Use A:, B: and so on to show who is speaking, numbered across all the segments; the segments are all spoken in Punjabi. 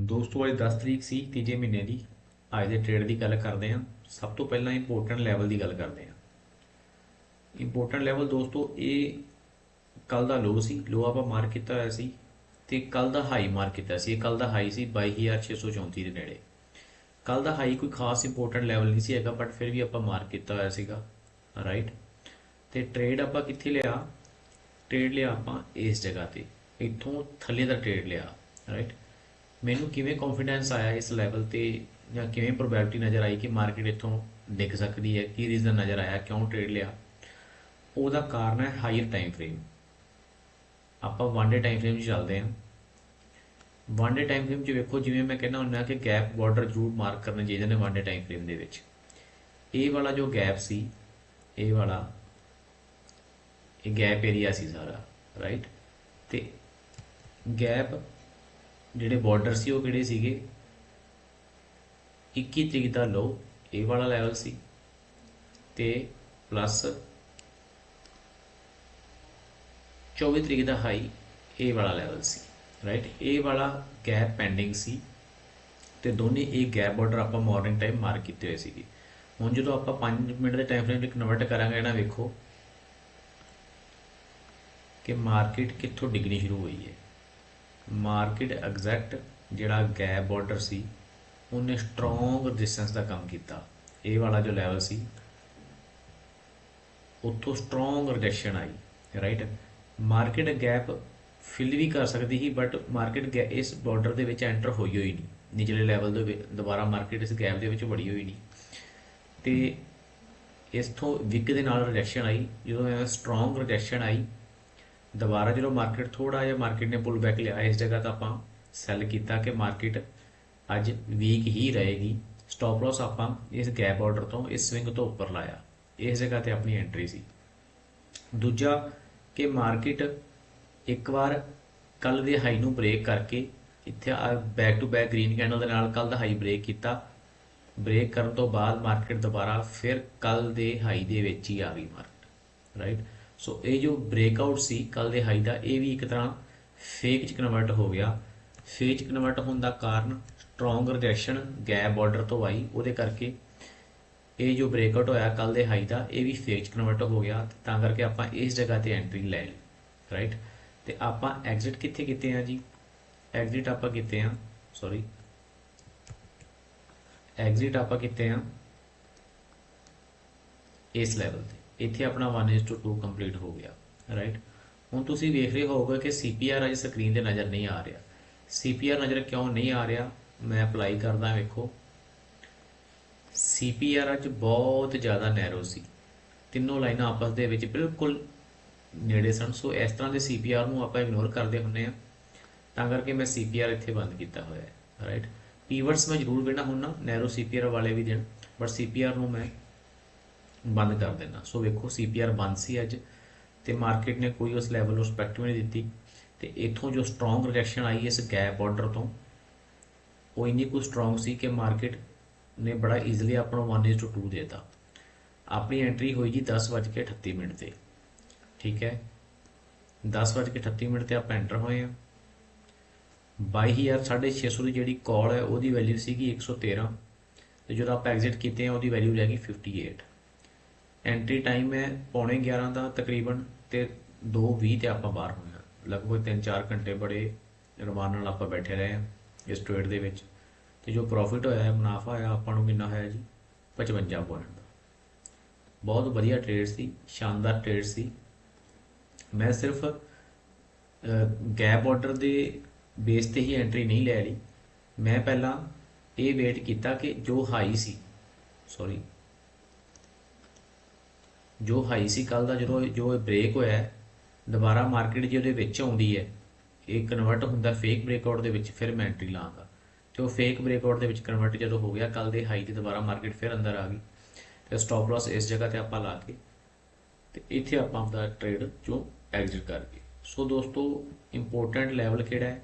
A: ਦੋਸਤੋ, ਅੱਜ 10 ਤਰੀਕ ਸੀ, ਤੀਜੇ ਮਹੀਨੇ ਦੀ। ਅੱਜ ਦੇ ਟ੍ਰੇਡ ਦੀ ਗੱਲ ਕਰਦੇ ਹਾਂ। ਸਭ ਤੋਂ ਪਹਿਲਾਂ ਇੰਪੋਰਟੈਂਟ ਲੈਵਲ ਦੀ ਗੱਲ ਕਰਦੇ ਹਾਂ। ਇੰਪੋਰਟੈਂਟ ਲੈਵਲ ਦੋਸਤੋ, ਇਹ ਕੱਲ ਦਾ ਲੋ ਸੀ। ਲੋ ਆਪਾਂ ਮਾਰਕ ਕੀਤਾ ਹੋਇਆ ਸੀ ਤੇ ਕੱਲ ਦਾ ਹਾਈ ਮਾਰਕ ਕੀਤਾ ਸੀ। ਇਹ ਕੱਲ ਦਾ ਹਾਈ ਸੀ 22634 ਦੇ ਨੇੜੇ। ਕੱਲ ਦਾ ਹਾਈ ਕੋਈ ਖਾਸ ਇੰਪੋਰਟੈਂਟ ਲੈਵਲ ਨਹੀਂ ਸੀ ਹੈਗਾ ਬਟ ਫਿਰ ਵੀ ਆਪਾਂ ਮਾਰਕ ਕੀਤਾ ਹੋਇਆ ਸੀਗਾ। ਰਾਈਟ ਤੇ ਟ੍ਰੇਡ ਆਪਾਂ ਕਿੱਥੇ ਲਿਆ? ਟ੍ਰੇਡ ਲਿਆ ਆਪਾਂ ਇਸ ਜਗ੍ਹਾ ਤੇ। ਇੱਥੋਂ ਥੱਲੇ ਦਾ ਟ੍ਰੇਡ ਲਿਆ। ਰਾਈਟ ਮੈਨੂੰ ਕਿਵੇਂ ਕੌਨਫੀਡੈਂਸ ਆਇਆ ਇਸ ਲੈਵਲ ਤੇ ਜਾਂ ਕਿਵੇਂ ਪ੍ਰੋਬੈਬਿਲਿਟੀ ਨਜ਼ਰ ਆਈ ਕਿ ਮਾਰਕੀਟ ਇੱਥੋਂ ਡਿੱਗ ਸਕਦੀ ਹੈ, ਕੀ ਰੀਜ਼ਨ ਨਜ਼ਰ ਆਇਆ, ਕਿਉਂ ਟ੍ਰੇਡ ਲਿਆ? ਉਹਦਾ ਕਾਰਨ ਹੈ ਹਾਇਰ ਟਾਈਮ ਫਰੇਮ ਆਪਾਂ ਵਨ ਡੇ ਟਾਈਮ ਫਰੇਮ 'ਚ ਚੱਲਦੇ ਹਾਂ। ਵਨ ਡੇ ਟਾਈਮ ਫਰੇਮ 'ਚ ਵੇਖੋ, ਜਿਵੇਂ ਮੈਂ ਕਹਿੰਦਾ ਹੁੰਦਾ ਕਿ ਗੈਪ ਬਾਰਡਰ ਜ਼ਰੂਰ ਮਾਰਕ ਕਰਨੇ ਚਾਹੀਦੇ ਨੇ ਵਨ ਡੇ ਟਾਈਮ ਫਰੇਮ ਦੇ ਵਿੱਚ। ਇਹ ਵਾਲਾ ਜੋ ਗੈਪ ਸੀ, ਇਹ ਵਾਲਾ, ਇਹ ਗੈਪ ਏਰੀਆ ਸੀ ਸਾਰਾ ਰਾਈਟ ਤੇ ਗੈਪ ਜਿਹੜੇ ਬਾਰਡਰ ਸੀ ਉਹ ਕਿਹੜੇ ਸੀਗੇ? 21 ਤਰੀਕ ਦਾ ਲੋ ਇਹ ਵਾਲਾ ਲੈਵਲ ਸੀ। ਤੇ ਪਲੱਸ 24 ਤਰੀਕ ਦਾ ਹਾਈ ਇਹ ਵਾਲਾ ਲੈਵਲ ਸੀ ਰਾਈਟ ਇਹ ਵਾਲਾ ਗੈਪ ਪੈਂਡਿੰਗ ਸੀ ਤੇ ਦੋਨੇ ਇਹ ਗੈਪ ਬਾਰਡਰ ਆਪਾਂ ਮਾਰਨਿੰਗ ਟਾਈਮ ਮਾਰਕ ਕੀਤੇ ਹੋਏ ਸੀਗੇ। ਹੁਣ ਜਦੋਂ ਆਪਾਂ 5 ਮਿੰਟ ਦੇ ਟਾਈਮ ਫਰੇਮ ਵਿੱਚ ਕਨਵਰਟ ਕਰਾਂਗੇ ਇਹਨਾਂ ਵੇਖੋ ਕਿ ਮਾਰਕੀਟ ਕਿੱਥੋਂ ਡਿੱਗਣੀ ਸ਼ੁਰੂ ਹੋਈ ਹੈ। ਮਾਰਕੀਟ ਐਗਜ਼ੈਕਟ ਜਿਹੜਾ ਗੈਪ ਬਾਰਡਰ ਸੀ, ਉਹਨੇ ਸਟਰੋਂਗ ਰੈਜ਼ਿਸਟੈਂਸ ਦਾ ਕੰਮ ਕੀਤਾ। ਇਹ ਵਾਲਾ ਜੋ ਲੈਵਲ ਸੀ, ਉੱਥੋਂ ਸਟਰੋਂਗ ਰਿਜੈਕਸ਼ਨ ਆਈ ਰਾਈਟ ਮਾਰਕੀਟ ਗੈਪ ਫਿਲ ਵੀ ਕਰ ਸਕਦੀ ਸੀ ਬਟ ਮਾਰਕੀਟ ਇਸ ਬਾਰਡਰ ਦੇ ਵਿੱਚ ਐਂਟਰ ਹੋਈ ਹੋਈ ਨਹੀਂ। ਨਿਚਲੇ ਲੈਵਲ ਦੇ ਦੁਬਾਰਾ ਮਾਰਕੀਟ ਇਸ ਗੈਪ ਦੇ ਵਿੱਚ ਵੜੀ ਹੋਈ ਨਹੀਂ। ਤੇ ਇਸ ਤੋਂ ਵਿਕ ਦੇ ਨਾਲ ਰਿਜੈਕਸ਼ਨ ਆਈ। ਜਦੋਂ ਇਹ ਸਟਰੋਂਗ ਰਿਜੈਕਸ਼ਨ ਆਈ ਦੁਬਾਰਾ ਜਦੋਂ ਮਾਰਕੀਟ ਥੋੜਾ ਜਿਹਾ ਮਾਰਕੀਟ ਨੇ ਪੁੱਲ ਬੈਕ ਲਿਆ, ਇਸ ਜਗ੍ਹਾ ਤਾਂ ਆਪਾਂ ਸੈੱਲ ਕੀਤਾ ਕਿ ਮਾਰਕੀਟ ਅੱਜ ਵੀਕ ਹੀ ਰਹੇਗੀ। ਸਟਾਪ ਲਾਸ ਆਪਾਂ ਇਸ ਗੈਪ ਆਰਡਰ ਤੋਂ, ਇਸ ਸਵਿੰਗ ਤੋਂ ਉੱਪਰ ਲਾਇਆ। ਇਸ ਜਗ੍ਹਾ ਤੇ ਆਪਣੀ ਐਂਟਰੀ ਸੀ। ਦੂਜਾ ਕਿ ਮਾਰਕੀਟ ਇੱਕ ਵਾਰ ਕੱਲ ਦੇ ਹਾਈ ਨੂੰ ਬ੍ਰੇਕ ਕਰਕੇ ਇੱਥੇ back to back green candle ਦੇ ਨਾਲ ਕੱਲ ਦਾ ਹਾਈ ਬ੍ਰੇਕ ਕੀਤਾ। ਬ੍ਰੇਕ ਕਰਨ ਤੋਂ ਬਾਅਦ ਮਾਰਕੀਟ ਦੁਬਾਰਾ ਫਿਰ ਕੱਲ ਦੇ ਹਾਈ ਦੇ ਵਿੱਚ ਹੀ ਆ ਗਈ ਮਾਰਕੀਟ ਰਾਈਟ ਸੋ ਇਹ ਜੋ ਬ੍ਰੇਕਆਊਟ ਸੀ ਕੱਲ ਦੇ ਹਾਈ ਦਾ, ਇਹ ਵੀ ਇੱਕ ਤਰ੍ਹਾਂ ਫੇਕ ਚ ਕਨਵਰਟ ਹੋ ਗਿਆ। ਫੇਕ ਚ ਕਨਵਰਟ ਹੋਣ ਦਾ ਕਾਰਨ ਸਟਰੋਂਗ ਰਿਜੈਕਸ਼ਨ ਗੈਪ ਬਾਰਡਰ ਤੋਂ ਆਈ। ਉਹਦੇ ਕਰਕੇ ਇਹ ਜੋ ਬ੍ਰੇਕਆਊਟ ਹੋਇਆ ਕੱਲ ਦੇ ਹਾਈ ਦਾ, ਇਹ ਵੀ ਫੇਕ ਚ ਕਨਵਰਟ ਹੋ ਗਿਆ। ਤਾਂ ਕਰਕੇ ਆਪਾਂ ਇਸ ਜਗ੍ਹਾ ਤੇ ਐਂਟਰੀ ਲੈ ਲਈ ਰਾਈਟ ਤੇ ਆਪਾਂ ਐਗਜ਼ਿਟ ਕਿੱਥੇ ਕੀਤੇ ਆ ਜੀ? ਐਗਜ਼ਿਟ ਆਪਾਂ ਕੀਤੇ ਆ ਸੌਰੀ ਐਗਜ਼ਿਟ ਆਪਾਂ ਕੀਤੇ ਆ ਇਸ ਲੈਵਲ ਤੇ। ਇੱਥੇ ਆਪਣਾ 1:2 ਕੰਪਲੀਟ ਹੋ ਗਿਆ ਰਾਈਟ ਹੁਣ ਤੁਸੀਂ ਵੇਖ ਰਹੇ ਹੋਵੋਗੇ ਕਿ CPR ਅੱਜ ਸਕਰੀਨ ਤੇ ਨਜ਼ਰ ਨਹੀਂ ਆ ਰਿਹਾ। CPR ਨਜ਼ਰ ਕਿਉਂ ਨਹੀਂ ਆ ਰਿਹਾ? ਮੈਂ ਅਪਲਾਈ ਕਰਦਾ ਵੇਖੋ। CPR ਅੱਜ ਬਹੁਤ ਜ਼ਿਆਦਾ ਨੈਰੋ ਸੀ। ਤਿੰਨੋਂ ਲਾਈਨਾਂ ਆਪਸ ਦੇ ਵਿੱਚ ਬਿਲਕੁਲ ਨੇੜੇ ਸਨ। ਸੋ ਇਸ ਤਰ੍ਹਾਂ ਦੇ CPR ਨੂੰ ਆਪਾਂ ਇਗਨੋਰ ਕਰਦੇ ਹੁੰਨੇ ਆ ਤਾਂ ਕਰਕੇ ਮੈਂ CPR ਇੱਥੇ ਬੰਦ ਕੀਤਾ ਹੋਇਆ ਹੈ ਰਾਈਟ ਪੀਵਟਸ ਮੈਂ ਜ਼ਰੂਰ ਵੇਣਾ ਹੁੰਨਾ ਨੈਰੋ CPR ਵਾਲੇ ਵੀ ਦੇਣ। ਬਟ CPR ਨੂੰ ਮੈਂ ਬੰਦ ਕਰ ਦੇਣਾ। ਸੋ ਵੇਖੋ CPR ਬੰਦ ਸੀ ਅੱਜ ਤੇ ਮਾਰਕੀਟ ਨੇ ਕੋਈ ਉਸ ਲੈਵਲ ਨੂੰ ਰਿਸਪੈਕਟ ਨਹੀਂ ਦਿੱਤੀ ਤੇ ਇਥੋਂ ਜੋ ਸਟਰੋਂਗ ਰਿਜੈਕਸ਼ਨ ਆਈ ਇਸ ਗੈਪ ਆਰਡਰ ਤੋਂ, ਉਹ ਇੰਨੀ ਕੁ ਸਟਰੋਂਗ ਸੀ ਕਿ ਮਾਰਕੀਟ ਨੇ ਬੜਾ ਈਜ਼ੀਲੀ ਆਪਣਾ 1:2 ਦੇਤਾ। ਆਪਣੀ ਐਂਟਰੀ ਹੋਈ ਜੀ 10:38 ਮਿੰਟ ਤੇ, ਠੀਕ ਹੈ? 10:38 ਮਿੰਟ ਤੇ ਆਪਾਂ ਐਂਟਰ ਹੋਏ ਆ 22600 ਦੀ ਜਿਹੜੀ ਕਾਲ ਹੈ, ਉਹਦੀ ਵੈਲਿਊ ਸੀਗੀ 113 ਤੇ ਜਦੋਂ ਆਪਾਂ ਐਗਜ਼ਿਟ ਕੀਤੇ ਆ ਉਹਦੀ ਵੈਲਿਊ ਰਹਿ ਗਈ 58 ਐਂਟਰੀ ਟਾਈਮ ਹੈ ਪੌਣੇ 11 ਦਾ ਤਕਰੀਬਨ ਤੇ 2:20 ਤੇ ਆਪਾਂ ਬਾਹਰ ਹੋਏ ਹਾਂ। ਲਗਭਗ 3-4 ਘੰਟੇ ਬੜੇ ਰਮਾਨ ਨਾਲ ਆਪਾਂ ਬੈਠੇ ਰਹੇ ਹਾਂ ਇਸ ਟ੍ਰੇਡ ਦੇ ਵਿੱਚ। ਤੇ ਜੋ ਪ੍ਰੋਫਿਟ ਹੋਇਆ ਹੈ, ਮੁਨਾਫਾ ਹੋਇਆ, ਆਪਾਂ ਨੂੰ ਕਿੰਨਾ ਹੋਇਆ ਜੀ? 55 ਪੁਆਇੰਟ ਦਾ ਬਹੁਤ ਵਧੀਆ ਟ੍ਰੇਡ ਸੀ, ਸ਼ਾਨਦਾਰ ਟ੍ਰੇਡ ਸੀ। ਮੈਂ ਸਿਰਫ ਗੈਪ ਆਰਡਰ ਦੇ ਬੇਸ ਤੇ ਹੀ ਐਂਟਰੀ ਨਹੀਂ ਲੈ ਲਈ ਮੈਂ ਪਹਿਲਾਂ ਇਹ ਵੇਟ ਕੀਤਾ ਕਿ ਜੋ ਹਾਈ ਸੀ ਸੌਰੀ ਜੋ ਹਾਈ ਸੀ ਕੱਲ ਦਾ ਜਦੋਂ ਜੋ ਬ੍ਰੇਕ ਹੋਇਆ ਦੁਬਾਰਾ ਮਾਰਕੀਟ ਜੇ ਉਹਦੇ ਵਿੱਚ ਆਉਂਦੀ ਹੈ, ਇਹ ਕਨਵਰਟ ਹੁੰਦਾ ਫੇਕ ਬ੍ਰੇਕਆਊਟ ਦੇ ਵਿੱਚ, ਫਿਰ ਮੈਂ ਐਂਟਰੀ ਲਾਂਗਾ। ਤੇ ਉਹ ਫੇਕ ਬ੍ਰੇਕਆਊਟ ਦੇ ਵਿੱਚ ਕਨਵਰਟ ਜਦੋਂ ਹੋ ਗਿਆ ਕੱਲ ਦੇ ਹਾਈ ਤੇ ਦੁਬਾਰਾ ਮਾਰਕੀਟ ਫਿਰ ਅੰਦਰ ਆ ਗਈ। ਤੇ ਸਟਾਪ ਲਾਸ ਇਸ ਜਗ੍ਹਾ ਤੇ ਆਪਾਂ ਲਾ ਕੇ, ਤੇ ਇੱਥੇ ਆਪਾਂ ਆਪਦਾ ਟ੍ਰੇਡ ਚੋਂ ਐਗਜ਼ਿਟ ਕਰ ਗਏ। ਸੋ ਦੋਸਤੋ ਇੰਪੋਰਟੈਂਟ ਲੈਵਲ ਕਿਹੜਾ ਹੈ?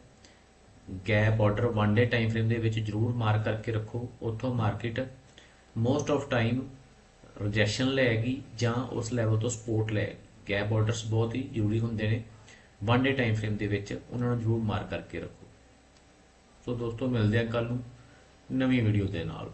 A: Gap order 1 day time frame ਦੇ ਵਿੱਚ ਜ਼ਰੂਰ ਮਾਰਕ ਕਰਕੇ ਰੱਖੋ। ਉੱਥੋਂ market most of time rejection ਲਏਗੀ ਜਾਂ ਉਸ ਲੈਵਲ ਤੋਂ ਸਪੋਰਟ ਲੈ ਗੈਪ ਆਰਡਰਸ ਬਹੁਤ ਹੀ ਜ਼ਰੂਰੀ ਹੁੰਦੇ ਨੇ। ਵਨ ਡੇ ਟਾਈਮ ਫਰੇਮ ਦੇ ਵਿੱਚ ਉਹਨਾਂ ਨੂੰ ਜ਼ਰੂਰ ਮਾਰ ਕਰਕੇ ਰੱਖੋ। ਸੋ ਦੋਸਤੋ, ਮਿਲਦੇ ਆ ਕੱਲ ਨੂੰ ਨਵੀਂ ਵੀਡੀਓ ਦੇ ਨਾਲ।